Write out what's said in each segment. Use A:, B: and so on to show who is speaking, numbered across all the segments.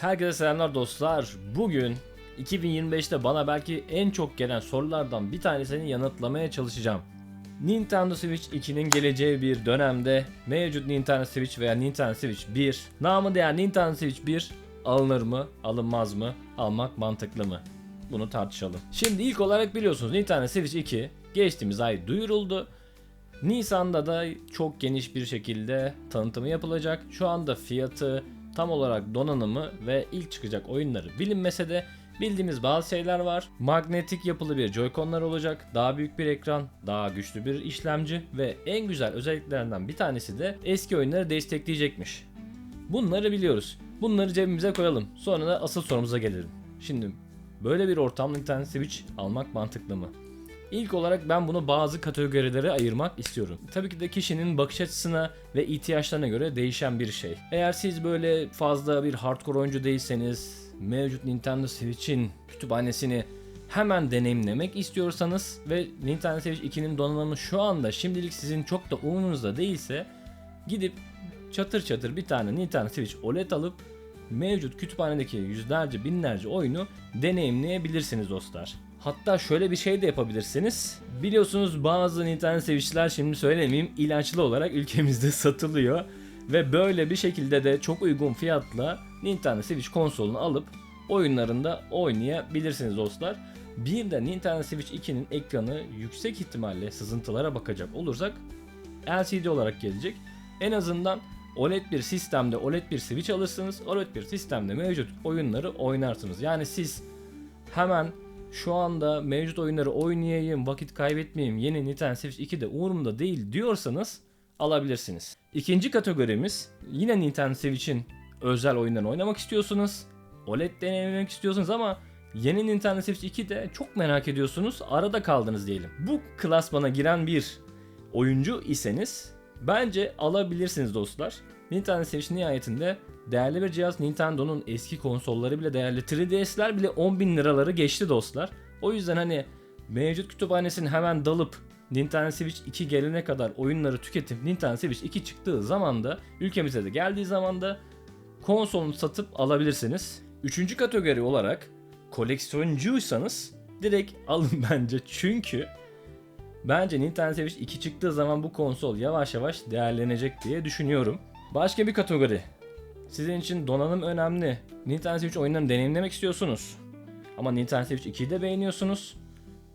A: Herkese selamlar dostlar. Bugün 2025'te bana belki en çok gelen sorulardan bir tanesini yanıtlamaya çalışacağım. Nintendo Switch 2'nin geleceği bir dönemde mevcut Nintendo Switch veya Nintendo Switch 1, namı değer Nintendo Switch 1 alınır mı, alınmaz mı, almak mantıklı mı? Bunu tartışalım. Şimdi ilk olarak biliyorsunuz Nintendo Switch 2 geçtiğimiz ay duyuruldu. Nisan'da da çok geniş bir şekilde tanıtımı yapılacak. Şu anda fiyatı, tam olarak donanımı ve ilk çıkacak oyunları bilinmese de bildiğimiz bazı şeyler var. Magnetik yapılı bir Joy-Con'lar olacak. Daha büyük bir ekran, daha güçlü bir işlemci ve en güzel özelliklerinden bir tanesi de eski oyunları destekleyecekmiş. Bunları biliyoruz. Bunları cebimize koyalım. Sonra da asıl sorumuza gelelim. Şimdi böyle bir ortamda Nintendo Switch almak mantıklı mı? İlk olarak ben bunu bazı kategorilere ayırmak istiyorum. Tabii ki de kişinin bakış açısına ve ihtiyaçlarına göre değişen bir şey. Eğer siz böyle fazla bir hardcore oyuncu değilseniz, mevcut Nintendo Switch'in kütüphanesini hemen deneyimlemek istiyorsanız ve Nintendo Switch 2'nin donanımı şu anda şimdilik sizin çok da umurunuzda değilse gidip çatır çatır bir tane Nintendo Switch OLED alıp mevcut kütüphanedeki yüzlerce binlerce oyunu deneyimleyebilirsiniz dostlar. Hatta şöyle bir şey de yapabilirsiniz. Biliyorsunuz bazı Nintendo Switch'ler şimdi söylemeyeyim ilaçlı olarak ülkemizde satılıyor. Ve böyle bir şekilde de çok uygun fiyatla Nintendo Switch konsolunu alıp oyunlarında oynayabilirsiniz dostlar. Bir de Nintendo Switch 2'nin ekranı yüksek ihtimalle sızıntılara bakacak olursak LCD olarak gelecek. En azından OLED bir sistemde OLED bir Switch alırsınız. OLED bir sistemde mevcut oyunları oynarsınız. Yani siz hemen şu anda mevcut oyunları oynayayım, vakit kaybetmeyeyim, yeni Nintendo Switch 2 de umurumda değil diyorsanız alabilirsiniz. İkinci kategorimiz yine Nintendo Switch'in özel oyunlarını oynamak istiyorsunuz. OLED deneyimlemek istiyorsunuz ama yeni Nintendo Switch 2 de çok merak ediyorsunuz. Arada kaldınız diyelim. Bu klasmana giren bir oyuncu iseniz bence alabilirsiniz dostlar. Nintendo Switch nihayetinde değerli bir cihaz. Nintendo'nun eski konsolları bile değerli. 3DS'ler bile 10.000 liraları geçti dostlar. O yüzden hani mevcut kütüphanesini hemen dalıp Nintendo Switch 2 gelene kadar oyunları tüketip Nintendo Switch 2 çıktığı zaman da ülkemize de geldiği zaman da konsolunu satıp alabilirsiniz. Üçüncü kategori olarak koleksiyoncuysanız direkt alın bence çünkü bence Nintendo Switch 2 çıktığı zaman bu konsol yavaş yavaş değerlenecek diye düşünüyorum. Başka bir kategori. Sizin için donanım önemli. Nintendo Switch oyunlarını deneyimlemek istiyorsunuz. Ama Nintendo Switch 2'yi de beğeniyorsunuz.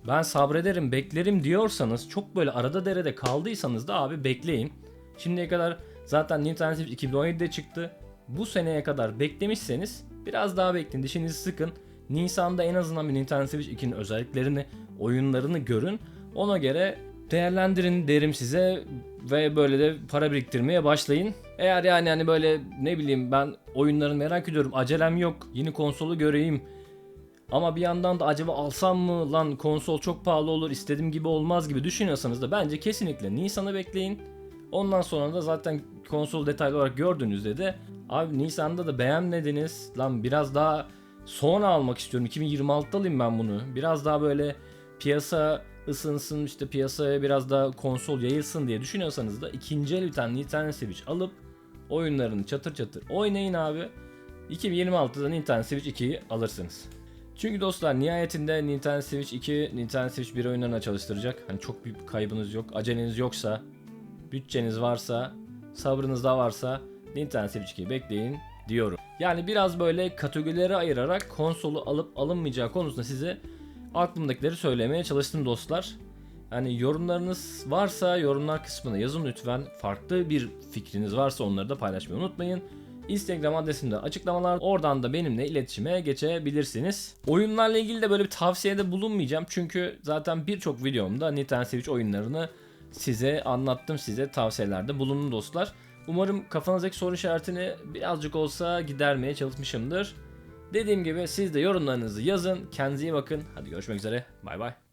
A: Ben sabrederim, beklerim diyorsanız, çok böyle arada derede kaldıysanız da abi bekleyin. Şimdiye kadar zaten Nintendo Switch 2017'de çıktı. Bu seneye kadar beklemişseniz biraz daha bekleyin, dişinizi sıkın. Nisan'da en azından bir Nintendo Switch 2'nin özelliklerini, oyunlarını görün. Ona göre değerlendirin derim size ve böyle de para biriktirmeye başlayın. Eğer yani hani böyle ne bileyim ben oyunların merak ediyorum acelem yok yeni konsolu göreyim. Ama bir yandan da acaba alsam mı lan konsol çok pahalı olur istediğim gibi olmaz gibi düşünüyorsanız da bence kesinlikle Nisan'ı bekleyin. Ondan sonra da zaten konsol detaylı olarak gördüğünüzde de abi Nisan'da da beğenmediniz. Lan biraz daha sonra almak istiyorum. 2026'da alayım ben bunu. Biraz daha böyle piyasa ısınsın işte piyasaya biraz daha konsol yayılsın diye düşünüyorsanız da ikinci el bir tane Nintendo Switch alıp oyunlarını çatır çatır oynayın abi. 2026'da Nintendo Switch 2'yi alırsınız. Çünkü dostlar nihayetinde Nintendo Switch 2 Nintendo Switch 1 oyunlarına çalıştıracak. Hani çok büyük kaybınız yok, aceleniz yoksa, bütçeniz varsa, sabrınız da varsa Nintendo Switch 2'yi bekleyin diyorum. Yani biraz böyle kategorilere ayırarak konsolu alıp alınmayacağı konusunda size aklımdakileri söylemeye çalıştım dostlar. Yani yorumlarınız varsa yorumlar kısmına yazın lütfen. Farklı bir fikriniz varsa onları da paylaşmayı unutmayın. Instagram adresimde açıklamalar. Oradan da benimle iletişime geçebilirsiniz. Oyunlarla ilgili de böyle bir tavsiyede bulunmayacağım. Çünkü zaten birçok videomda Nintendo Switch oyunlarını size anlattım. Size tavsiyelerde bulundum dostlar. Umarım kafanızdaki soru işaretini birazcık olsa gidermeye çalışmışımdır. Dediğim gibi siz de yorumlarınızı yazın. Kendinize iyi bakın. Hadi görüşmek üzere. Bay bay.